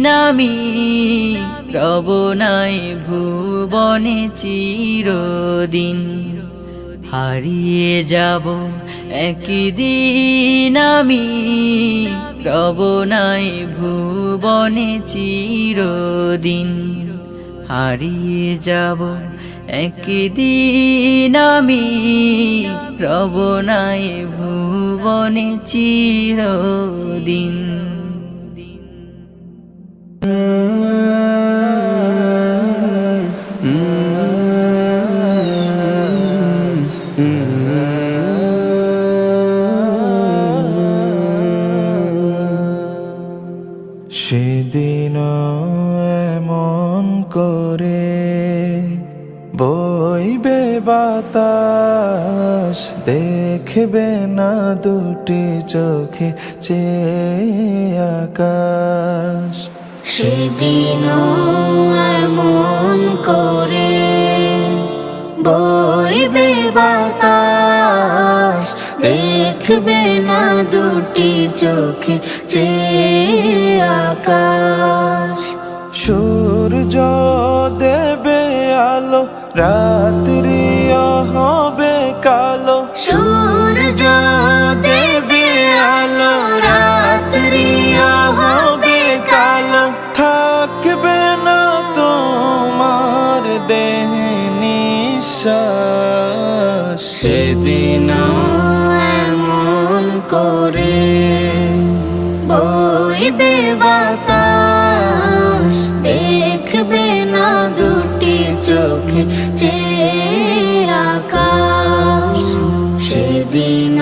সেদিন আমি রব নাই ভুবনে চিরদিন। হারিয়ে যাব একদিন আমি রব নাই ভুবনে চিরদিন। হারিয়ে যাব একদিন আমি রব নাই ভুবনে চিরদিন। সেদিন এমন করে বইবে বাতাস দেখবে না দুটি চোখে চেয়ে আকাশ। সেদিন এমন করে বইবে বাতাস, দেখবে না দুটি চোখে চেয়ে আকাশ। সূর্য দেবে আলো, রাত্রি নিঃশ্বাস সেদিন এমন করে বইবে বাতাস দেখবে না দুটি চোখে চেয়ে আকাশ। সেদিন